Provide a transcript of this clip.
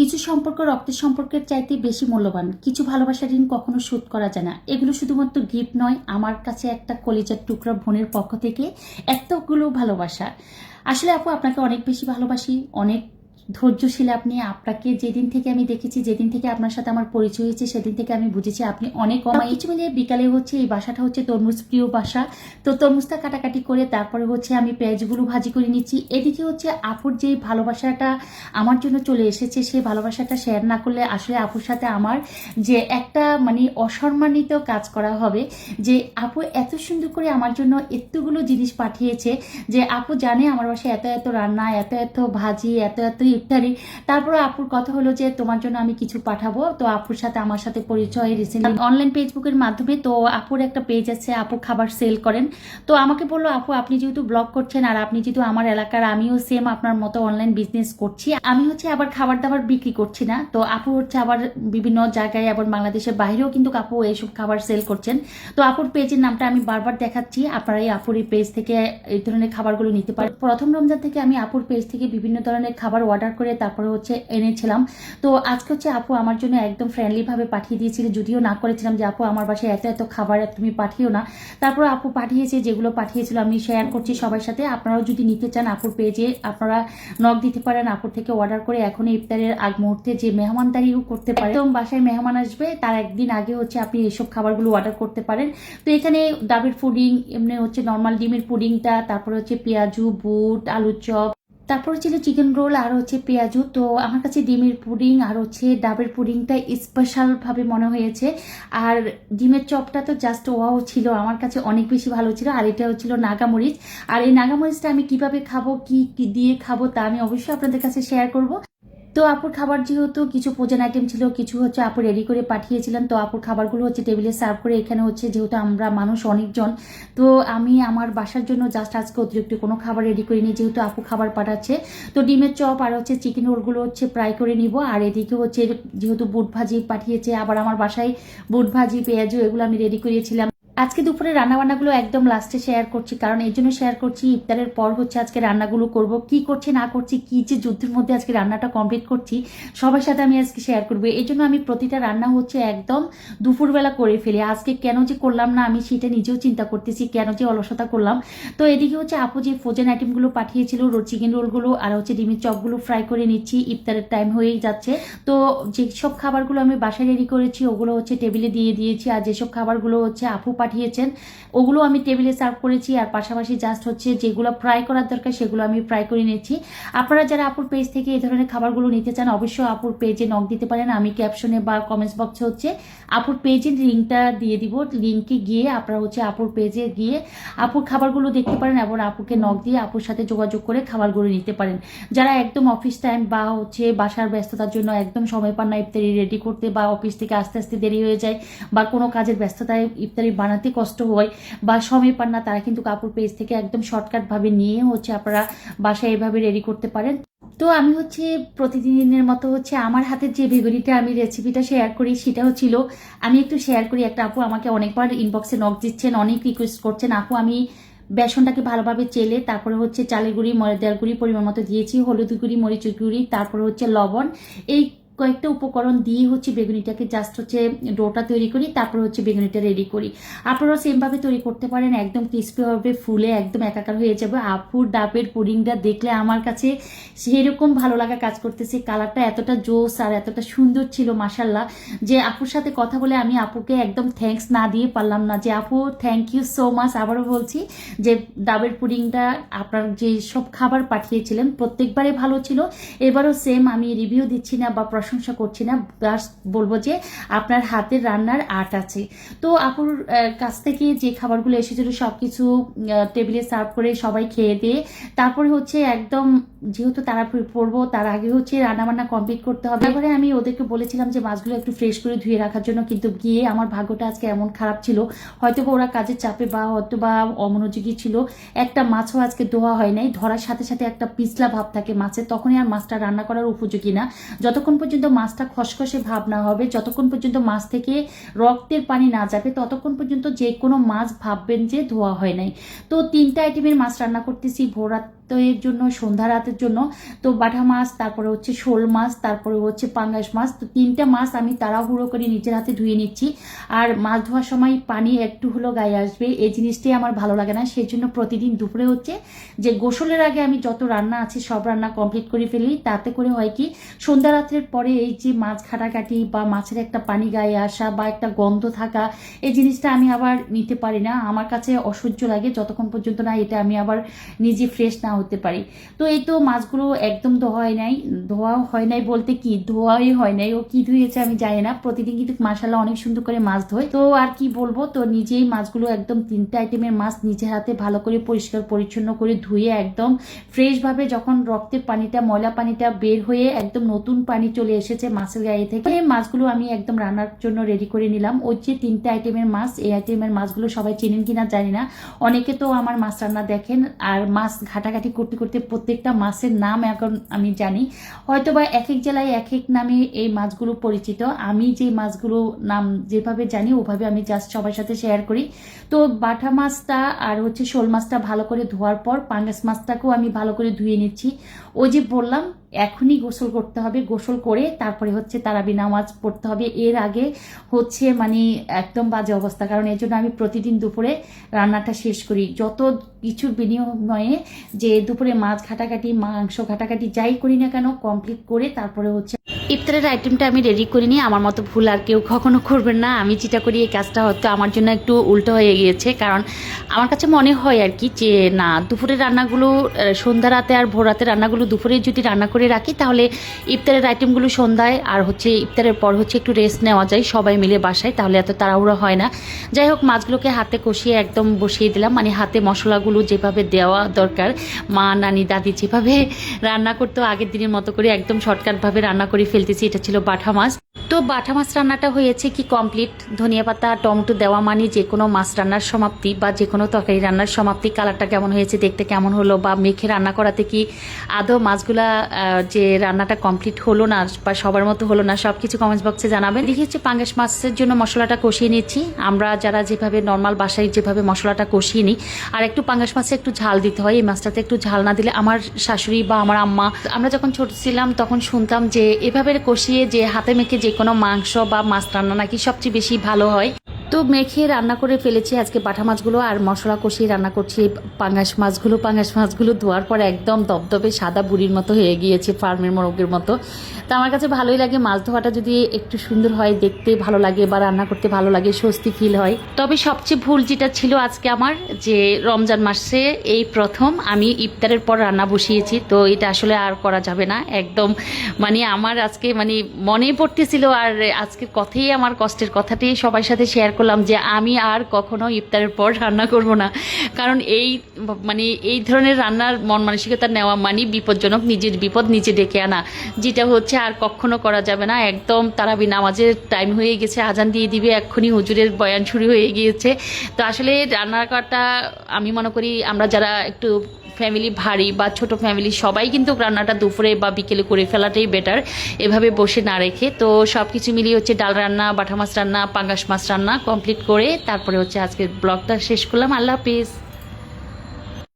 কিছু সম্পর্ক রক্তের সম্পর্কের চাইতে বেশি মূল্যবান। কিছু ভালোবাসার ঋণ কখনো শোধ করা যায় না। এগুলো শুধুমাত্র গিফট নয়, আমার কাছে একটা কলিজার টুকরা বোনের পক্ষ থেকে এতগুলো ভালোবাসা। আসলে আপু, আপনাকে অনেক বেশি ভালোবাসি, অনেক ধৈর্যশীল আপনি আপনাকে যেদিন থেকে আমি দেখেছি যেদিন থেকে আপনার সাথে আমার পরিচয় হয়েছে সেদিন থেকে আমি বুঝেছি আপনি অনেক অমাই কিছু মিলিয়ে বিকালে হচ্ছে এই বাসাটা হচ্ছে তরমুজ প্রিয় বাসা। তো তরমুজটা কাটাকাটি করে তারপরে হচ্ছে আমি পেঁয়াজগুলো ভাজি করে নিচ্ছি। এদিকে হচ্ছে আপুর যে ভালোবাসাটা আমার জন্য চলে এসেছে সেই ভালোবাসাটা শেয়ার না করলে আসলে আপুর সাথে আমার যে একটা মানে অসম্মানিত কাজ করা হবে যে আপু এত সুন্দর করে আমার জন্য এতগুলো জিনিস পাঠিয়েছে যে আপু জানে আমার বাসায় এত এত রান্না এত এত ভাজি এত এত ইফতারি। তারপরে আপুর কথা হলো যে, তোমার জন্য আমি কিছু পাঠাবো। তো আপুর সাথে আমার সাথে পরিচয় রিসেন্টলি অনলাইন ফেসবুকের মাধ্যমে। তো আপুর একটা পেজ আছে, আপু খাবার সেল করেন। তো আমাকে বলল, আপু, আপনি যেহেতু ব্লগ করছেন আর আপনি যেহেতু আমার এলাকার, আমিও সেম আপনার মতো অনলাইন বিজনেস করছি। আমি হচ্ছে আবার খাবার দাবার বিক্রি করছি না। তো আপু হচ্ছে আবার বিভিন্ন জায়গায়, আবার বাংলাদেশের বাইরেও কিন্তু আপু এইসব খাবার সেল করছেন। তো আপুর পেজের নামটা আমি বারবার দেখাচ্ছি। আপনারা এই আপুর এই পেজ থেকে এই ধরনের খাবারগুলো নিতে পারেন। প্রথম রমজান থেকে আমি আপুর পেজ থেকে বিভিন্ন ধরনের খাবার অর্ডার করে তারপরে হচ্ছে এনেছিলাম। তো আজকে হচ্ছে আপু আমার জন্য একদম ফ্রেন্ডলিভাবে পাঠিয়ে দিয়েছিল, যদিও না করেছিলাম যে আপু আমার বাসায় এত এত খাবার তুমি পাঠিও না। তারপর আপু পাঠিয়েছে, যেগুলো পাঠিয়েছিল আমি শেয়ার করছি সবার সাথে। আপনারাও যদি নিতে চান, আপুর পেজে আপনারা নক দিতে পারেন, আপুর থেকে অর্ডার করে এখন ইফতারের আগ মুহূর্তে যে মেহমানদারিও করতে পারেন একদম বাসায় মেহমান আসবে, তার একদিন আগে হচ্ছে আপনি এইসব খাবারগুলো অর্ডার করতে পারেন। তো এখানে ডাবের পুডিং এমনি হচ্ছে নর্মাল ডিমের পুডিংটা তারপরে হচ্ছে পেঁয়াজু, বুট, আলুর চপ। তারপর ছিল চিকেন রোল আর হচ্ছে পেঁয়াজু। তো আমার কাছে ডিমের পুডিং আর হচ্ছে ডাবের পুডিংটা স্পেশালভাবে মনে হয়েছে। আর ডিমের চপটা তো জাস্ট ওয়াও ছিল, আমার কাছে অনেক বেশি ভালো ছিল। আর এটা হচ্ছিল নাগামরিচ। আর এই নাগামরিচটা আমি কীভাবে খাব, কি দিয়ে খাব তা আমি অবশ্যই আপনাদের কাছে শেয়ার করব। তো আপুর খাবার যেহেতু কিছু প্রোজন আইটেম ছিল, কিছু হচ্ছে আপু রেডি করে পাঠিয়েছিলেন, তো আপুর খাবারগুলো হচ্ছে টেবিলে সার্ভ করে এখানে হচ্ছে যেহেতু আমরা মানুষ অনেকজন, তো আমি আমার বাসার জন্য জাস্ট আজকে অতিরিক্ত কোনো খাবার রেডি করিনি, যেহেতু আপু খাবার পাঠাচ্ছে। তো ডিমের চপ আর হচ্ছে চিকেন রোলগুলো হচ্ছে ফ্রাই করে নিব, আর এদিকে হচ্ছে যেহেতু বুট ভাজি পাঠিয়েছে, আবার আমার বাসায় বুট ভাজি, পেঁয়াজু এগুলো আমি রেডি করিয়েছিলাম। আজকে দুপুরে রান্নাবান্নাগুলো একদম লাস্টে শেয়ার করছি, কারণ এই জন্য শেয়ার করছি, ইফতারের পর হচ্ছে আজকে রান্নাগুলো করব, কি করছি, না করছি, কি যে যুদ্ধের মধ্যে আজকে রান্নাটা কমপ্লিট করছি, সবার সাথে আমি আজকে শেয়ার করব। এই জন্য আমি প্রতিটা রান্না হচ্ছে একদম দুপুরবেলা করে ফেলি। আজকে কেন যে করলাম না, আমি সেটা নিজেও চিন্তা করতেছি, কেন যে অলসতা করলাম। তো এদিকে হচ্ছে আপু যে ফ্রোজেন আইটেমগুলো পাঠিয়েছিল চিকেন রোলগুলো আর হচ্ছে ডিমের চপগুলো ফ্রাই করে নিচ্ছি, ইফতারের টাইম হয়েই যাচ্ছে। তো যেসব খাবারগুলো আমি বাসায় রেডি করেছি, ওগুলো হচ্ছে টেবিলে দিয়ে দিয়েছি, আর যেসব খাবারগুলো হচ্ছে আপু পাঠিয়েছেন। ওগুলো আমি টেবিলে সার্ভ করেছি আর পাশাপাশি জাস্ট হচ্ছে যেগুলো ফ্রাই করার দরকার সেগুলো আমি ফ্রাই করে নিচ্ছি। আপনারা যারা আপুর পেজ থেকে এই ধরনের খাবারগুলো নিতে চান, অবশ্যই আপুর পেজে নক দিতে পারেন। আমি ক্যাপশনে বা কমেন্টস বক্সে হচ্ছে আপুর পেজের লিঙ্কটা দিয়ে দিব। লিঙ্কে গিয়ে আপনারা হচ্ছে আপুর পেজে গিয়ে আপুর খাবারগুলো দেখতে পারেন এবং আপুকে নক দিয়ে আপুর সাথে যোগাযোগ করে খাবারগুলো নিতে পারেন। যারা একদম অফিস টাইম বা হচ্ছে বাসার ব্যস্ততার জন্য একদম সময় পান না, ইফতারি রেডি করতে বা অফিস থেকে আস্তে আস্তে দেরি হয়ে যায় বা কোনো কাজের ব্যস্ততায় ইফতারি বানাতে কষ্ট হয়। বা সময় পান না, তারা কিন্তু কাপড় পেজ থেকে একদম শর্টকাটভাবে নিয়ে হচ্ছে আপনারা বাসায় এভাবে রেডি করতে পারেন। তো আমি হচ্ছে প্রতিদিনের মতো হচ্ছে আমার হাতের যে ভেগুনিটা আমি রেসিপিটা শেয়ার করি, সেটা হচ্ছিল, আমি একটু শেয়ার করি। একটা আপু আমাকে অনেকবার ইনবক্সে নক দিচ্ছেন, অনেক রিকোয়েস্ট করছেন। আপু, আমি বেসনটাকে ভালোভাবে চেলে, তারপরে হচ্ছে চালের গুঁড়ি, ময়দার গুঁড়ি পরিমাণ মতো দিয়েছি, হলুদ গুঁড়ি, মরিচের গুঁড়ি, তারপরে হচ্ছে লবণ। এই কয়েকটা উপকরণ দিয়ে হচ্ছে বেগুনিটাকে জাস্ট হচ্ছে ডোটা তৈরি করি, তারপর হচ্ছে বেগুনিটা রেডি করি। আপনারাও সেমভাবে তৈরি করতে পারেন, একদম ক্রিস্পি হবে, ফুলে একদম একাকার হয়ে যাবে। আপুর, ডাবের, পুডিংটা দেখলে আমার কাছে সেরকম ভালো লাগা কাজ করতেছে। কালারটা এতটা জোস আর এতটা সুন্দর ছিল মাসাল্লাহ যে আপুর সাথে কথা বলে আমি আপুকে একদম থ্যাঙ্কস না দিয়ে পারলাম না। যে আপু থ্যাংক ইউ সো মাচ আবারও বলছি যে ডাবের পুডিংটা আপনার যে সব খাবার পাঠিয়েছিলেন প্রত্যেকবারে ভালো ছিল। এবারও সেম আমি রিভিউ দিচ্ছি না বা প্রশংসা করছি না জাস্ট বলব যে আপনার হাতের রান্নার আর্ট আছে। তো আপুর কাছ থেকে যে খাবারগুলো এসেছিল সব কিছু টেবিলে সার্ভ করে সবাই খেয়ে দিয়ে, তারপরে হচ্ছে একদম যেহেতু তারা পড়ব, তার আগে হচ্ছে রান্নাবান্না কমপ্লিট করতে হবে। তারপরে আমি ওদেরকে বলেছিলাম যে মাছগুলো একটু ফ্রেশ করে ধুয়ে রাখার জন্য, কিন্তু গিয়ে আমার ভাগ্যটা আজকে এমন খারাপ ছিল। হয়তো বা ওরা কাজের চাপে বা হয়তো বা অমনোযোগী ছিল। একটা মাছও আজকে ধোয়া হয় নাই। ধরার সাথে সাথে একটা পিছলা ভাব থাকে মাছের। তখনই আর মাছটা রান্না করার উপযোগী না। যতক্ষণ পর্যন্ত মাছটা খসখসে ভাব না হবে, যতক্ষণ পর্যন্ত মাছ থেকে রক্তের পানি না যাবে, ততক্ষণ পর্যন্ত যে কোনো মাছ ভাববেন যে ধোয়া হয় নাই। তো তিনটা আইটেমের মাছ রান্না করতেছি। ভোর রাত তো এর জন্য, সন্ধ্যা রাতের জন্য। তো বাটা মাছ, তারপরে হচ্ছে শোল মাছ, তারপরে হচ্ছে পাঙ্গাস মাছ। তো তিনটা মাছ আমি তাড়াহুড়ো করে নিজের হাতে ধুয়ে নিচ্ছি। আর মাছ ধোয়ার সময় পানি একটু হলো গায়ে আসবে। এই জিনিসটাই আমার ভালো লাগে না। সেই জন্য প্রতিদিন দুপুরে হচ্ছে যে গোসলের আগে আমি যত রান্না আছে সব রান্না কমপ্লিট করে ফেলি। তাতে করে হয় কি, সন্ধ্যা রাত্রের পরে এই যে মাছ ঘাটাঘাটি বা মাছের একটা পানি গায়ে আসা বা একটা গন্ধ থাকা, এই জিনিসটা আমি আবার নিতে পারি না। আমার কাছে অসহ্য লাগে। যতক্ষণ পর্যন্ত না এটা আমি আবার নিজে ফ্রেশ না হতে পারি। তো এই তো মাছগুলো একদম ধোয়া নাই। ধোয়া হয় নাই বলতে কি? ধোয়াই হয় নাই। ও কি ধুয়েছে আমি জানি না। প্রতিদিন কিন্তু মাসাল্লাহ অনেক সুন্দর করে মাছ ধোয়। তো আর কি বলব? তো নিজেই মাছগুলো একদম তিনটা আইটেমের মাছ নিজের হাতে ভালো করে পরিষ্কার পরিচ্ছন্ন করে ধুয়ে একদম ফ্রেশভাবে যখন রক্তের পানিটা, ময়লা পানিটা বের হয়ে একদম নতুন পানি চলে এসেছে মাছের গায়ে থেকে, এই মাছগুলো আমি একদম রান্নার জন্য রেডি করে নিলাম। ওই যে তিনটা আইটেমের মাছ, এই আইটেমের মাছগুলো সবাই চেনেন কিনা জানি না। অনেকে তো আমার মাছ রান্না দেখেন, আর মাছ ঘাটাঘাটি করতে করতে প্রত্যেকটা মাছের নাম এখন আমি জানি। হয়তো বা এক এক জেলায় এক এক নামে এই মাছগুলো পরিচিত। আমি যে মাছগুলো নাম যেভাবে জানি, ওভাবে আমি জাস্ট সবার সাথে শেয়ার করি। তো বাটা মাছটা আর হচ্ছে শোল মাছটা ভালো করে ধোয়ার পর, পাঙ্গাস মাছটাকেও আমি ভালো করে ধুয়ে নিচ্ছি। ওই যে বললাম এখনই গোসল করতে হবে, গোসল করে তারপরে হচ্ছে তারাবি নামাজ পড়তে হবে। এর আগে হচ্ছে মানে একদম বাজে অবস্থা, কারণ এর জন্য আমি প্রতিদিন দুপুরে রান্নাটা শেষ করি। যত কিছুর বিনিময়ে যে দুপুরে মাছ ঘাটাঘাটি, মাংস ঘাটাঘাটি যাই করি না কেন কমপ্লিট করে তারপরে হচ্ছে ইফতারের আইটেমটা আমি রেডি করিনি, আমার মতো ভুল আর কেউ কখনো করবেন না। আমি যেটা করি এই কাজটা হয়তো আমার জন্য একটু উল্টো হয়ে গিয়েছে, কারণ আমার কাছে মনে হয় আর কি যে, না, দুপুরের রান্নাগুলো সন্ধ্যা রাতে আর ভোর রাতে রান্নাগুলো দুপুরে যদি রান্না করে রাখি, তাহলে ইফতারের আইটেমগুলো সন্ধ্যায় আর হচ্ছে ইফতারের পর হচ্ছে একটু রেস্ট নেওয়া যায় সবাই মিলে বাসায়, তাহলে এত তাড়াহুড়ো হয় না। যাই হোক, মাছগুলোকে হাতে কষিয়ে একদম বসিয়ে দিলাম মানে হাতে মশলাগুলো যেভাবে দেওয়া দরকার, মা, নানি, দাদি যেভাবে রান্না করতো, আগের দিনের মতো করে একদম শর্টকাটভাবে রান্না করে ফেলতেছি, এটা ছিল বাটা মাছ। তো বাটা মাছ রান্নাটা হয়েছে কি কমপ্লিট ধনিয়া পাতা টমেটো দেওয়া মানে যে কোনো মাছ রান্নার সমাপ্তি বা যে কোনো তরকারি রান্নার সমাপ্তি। কালারটা কেমন হয়েছে, দেখতে কেমন হলো বা মেখে রান্না করাতে কি আদৌ মাছগুলা যে রান্নাটা কমপ্লিট হলো না বা সবার মতো হলো না সব কিছু কমেন্টস বক্সে জানাবেন। দেখি হচ্ছে পাঙ্গাস মাছের জন্য মশলাটা কষিয়ে নিচ্ছি। আমরা যারা যেভাবে নর্মাল বাসায় যেভাবে মশলাটা কষিয়ে নিই, আর একটু পাঙ্গাস মাছে একটু ঝাল দিতে হয়, এই মাছটাতে একটু ঝাল না দিলে আমার শাশুড়ি বা আমার আম্মা, আমরা যখন ছোট ছিলাম তখন শুনতাম যে এভাবে কষিয়ে যে হাতে মেখে যে কোনো মাংস বা মাছ রান্না নাকি সবচেয়ে বেশি ভালো হয়? তো মেখে রান্না করে ফেলেছি আজকে পাঠা মাছগুলো আর মশলা কষিয়ে রান্না করছি। পাঙ্গাস মাছগুলো পাঙ্গাস মাছগুলো ধোয়ার পর একদম দপদপে সাদা বুড়ির মতো হয়ে গিয়েছে, ফার্মের মোরগের মতো। তো আমার কাছে ভালোই লাগে, মাছ ধোয়াটা যদি একটু সুন্দর হয়, দেখতে ভালো লাগে বা রান্না করতে ভালো লাগে, স্বস্তি ফিল হয়। তবে সবচেয়ে ভুল যেটা ছিল আজকে আমার, যে রমজান মাসে এই প্রথম আমি ইফতারের পর রান্না বসিয়েছি, তো এটা আসলে আর করা যাবে না। একদম মানে আমার আজকে মানে মনেই পড়তেছিল আর আজকের কথাই, আমার কষ্টের কথাটি সবার সাথে শেয়ার করলাম যে আমি আর কখনো ইফতারের পর রান্না করব না। কারণ এই মানে এই ধরনের রান্নার মন মানসিকতা নেওয়া মানে বিপজ্জনক, নিজের বিপদ নিজে ডেকে আনা। যেটা হচ্ছে আর কখনো করা যাবে না। একদম তারাবি নামাজের টাইম হয়ে গেছে, আজান দিয়ে দিবে, এক্ষুনি হুজুরের বয়ান শুরু হয়ে গিয়েছে। তো আসলে রান্না করাটা আমি মনে করি আমরা যারা একটু ফ্যামিলি ভারী বা ছোট ফ্যামিলি সবাই কিন্তু রান্নাটা দুপুরে বা বিকেলে করে ফেলাটাই বেটার এভাবে বসে না রেখে। তো সব কিছু মিলিয়ে হচ্ছে ডাল রান্না, বাটা মাছ রান্না, পাঙ্গাস মাছ রান্না কমপ্লিট করে তারপরে হচ্ছে আজকে ব্লগটা শেষ করলাম। আল্লাহ হাফিজ।